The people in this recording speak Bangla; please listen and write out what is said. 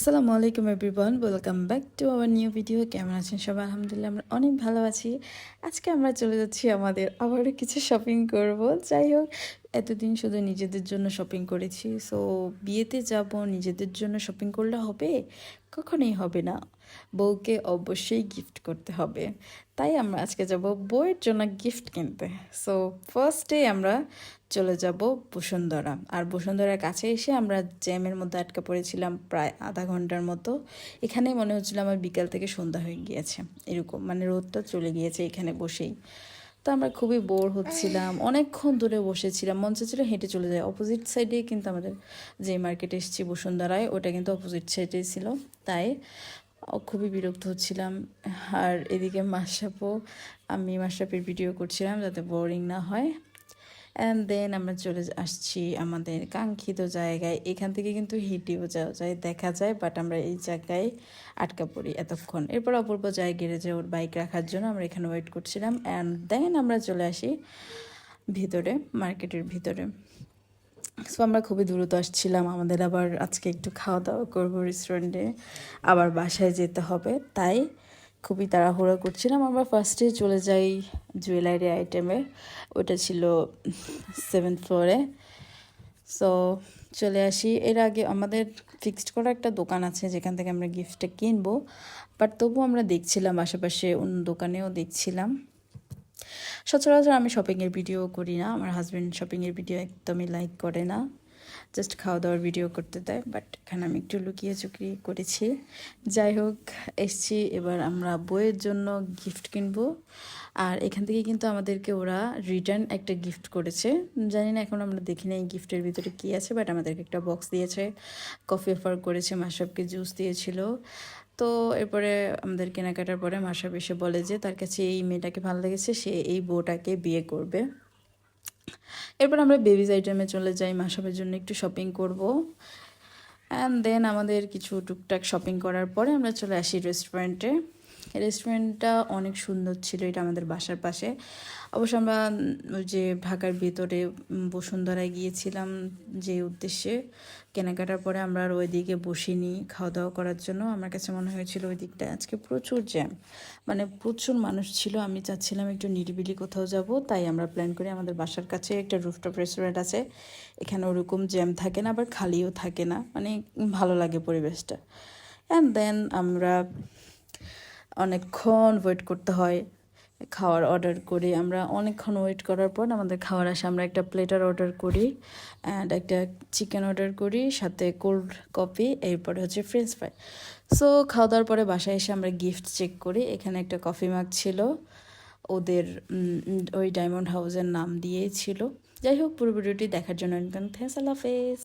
আসসালামু আলাইকুম everyone welcome back to our new video কেমন আছেন সবাই? আলহামদুলিল্লাহ আমরা অনেক ভালো আছি। আজকে আমরা চলে যাচ্ছি আমাদের আবারও কিছু শপিং করব। যাই হোক এতদিন শুধু নিজেদের জন্য শপিং করেছি সো বিয়েতে যাব, নিজেদের জন্য শপিং করলে হবে? কখনোই হবে না। বউকে অবশ্যই গিফট করতে হবে। তাই আমরা আজকে যাব বউয়ের জন্য গিফট কিনতে। সো ফার্স্টে আমরা চলে যাব বসুন্ধরা। আর বসুন্ধরার কাছে এসে আমরা জ্যামের মধ্যে আটকা পড়েছিলাম প্রায় আধা ঘণ্টার মতো। এখানেই মনে হচ্ছিল আমার বিকাল থেকে সন্ধ্যা হয়ে গিয়েছে। এরকম মানে রোদটা চলে গিয়েছে এখানে বসেই। তো আমরা খুবই বোর হচ্ছিলাম। অনেকক্ষণ দূরে বসেছিলাম। মন ছিল হেঁটে চলে যায় অপোজিট সাইডে কিন্তু আমাদের যে মার্কেটে এসেছি, বসুন্ধরায়, ওটা কিন্তু অপোজিট সাইডে ছিল। তাই খুবই বিরক্ত হচ্ছিলাম। আর এদিকে মাসাপও আমি মাসাপের ভিডিও করছিলাম যাতে বোরিং না হয়। অ্যান্ড দেন আমরা চলে আসছি আমাদের কাঙ্ক্ষিত জায়গায়। এখান থেকে কিন্তু হেঁটেও যাওয়া যায়, দেখা যায় বাট আমরা এই জায়গায় আটকা পড়ি এতক্ষণ। এরপর অপূর্ব যায় ওর বাইক রাখার জন্য আমরা এখানে ওয়েট করছিলাম। অ্যান্ড দেন আমরা চলে আসি ভিতরে মার্কেটের ভিতরে। সো আমরা খুবই দ্রুত আসছিলাম। আমাদের আবার আজকে একটু খাওয়া দাওয়া করব রেস্টুরেন্টে আবার বাসায় যেতে হবে। তাই খুবই তাড়াহুড়ো করছিলাম। আমরা ফার্স্টে চলে যাই জুয়েলারি আইটেমে ওটা ছিল সেভেন্থ ফ্লোরে সো চলে আসি। এর আগে আমাদের ফিক্সড করা একটা দোকান আছে, যেখান থেকে আমরা গিফটটা কিনবো। বাট তবুও আমরা দেখছিলাম, আশেপাশে অন্য দোকানেও দেখছিলাম। সচরাচর আমি শপিংয়ের ভিডিও করি না। আমার হাজব্যান্ড শপিংয়ের ভিডিও একদমই লাইক করে না। জাস্ট খাওয়া দাওয়ার ভিডিও করতে দেয় বাট এখানে আমি একটু লুকিয়ে চুকিয়ে করেছি। যাই হোক, এসছি, এবার আমরা বইয়ের জন্য গিফট কিনবো। আর এখান থেকে কিন্তু আমাদেরকে ওরা রিটার্ন একটা গিফট করেছে। জানি না, এখন আমরা দেখি না এই গিফটের ভিতরে কী আছে বাট আমাদেরকে একটা বক্স দিয়েছে। কফি অফার করেছে মাসবকে জুস দিয়েছিল। তো এরপরে আমাদের কেনাকাটার পরে মাসাব এসে বলে যে, তার কাছে এই মেয়েটাকে ভালো লেগেছে, সে এই বউটাকে বিয়ে করবে। এরপর আমরা বেবিজ আইটেমে চলে যাই মাসাবের জন্য একটু শপিং করব। অ্যান্ড দেন আমাদের কিছু টুকটাক শপিং করার পরে আমরা চলে আসি রেস্টুরেন্টে রেস্টুরেন্টটা অনেক সুন্দর ছিল, এটা আমাদের বাসার পাশে। অবশ্য আমরা ওই যে ঢাকার ভেতরে বসুন্ধরায় গিয়েছিলাম যে উদ্দেশ্যে। কেনাকাটার পরে আমরা আর ওই দিকে বসিনি খাওয়া দাওয়া করার জন্য। আমার কাছে মনে হয়েছিল ওই দিকটা আজকে প্রচুর জ্যাম মানে প্রচুর মানুষ ছিল, আমি চাচ্ছিলাম একটু নিরিবিলি কোথাও যাব, তাই আমরা প্ল্যান করি আমাদের বাসার কাছে একটা রুফটপ রেস্টুরেন্ট আছে। এখানে ওরকম জ্যাম থাকে না, আবার খালিও থাকে না। মানে ভালো লাগে পরিবেশটা। অ্যান্ড দেন আমরা অনেকক্ষণ ওয়েট করতে হয়। খাওয়ার অর্ডার করি। আমরা অনেকক্ষণ ওয়েট করার পর আমাদের খাওয়ার আসে। আমরা একটা প্লেটার অর্ডার করি অ্যান্ড একটা চিকেন অর্ডার করি, সাথে কোল্ড কফি এরপরে হচ্ছে ফ্রেঞ্চ ফ্রাই সো খাওয়া দাওয়ার পরে বাসায় এসে আমরা গিফট চেক করি। এখানে একটা কফি মাগ ছিল। ওদের ওই ডায়মন্ড হাউসের নাম দিয়েই ছিল। যাই হোক, পুরো ভিডিওটি দেখার জন্য থ্যাংকস আল্লাহ হাফেজ।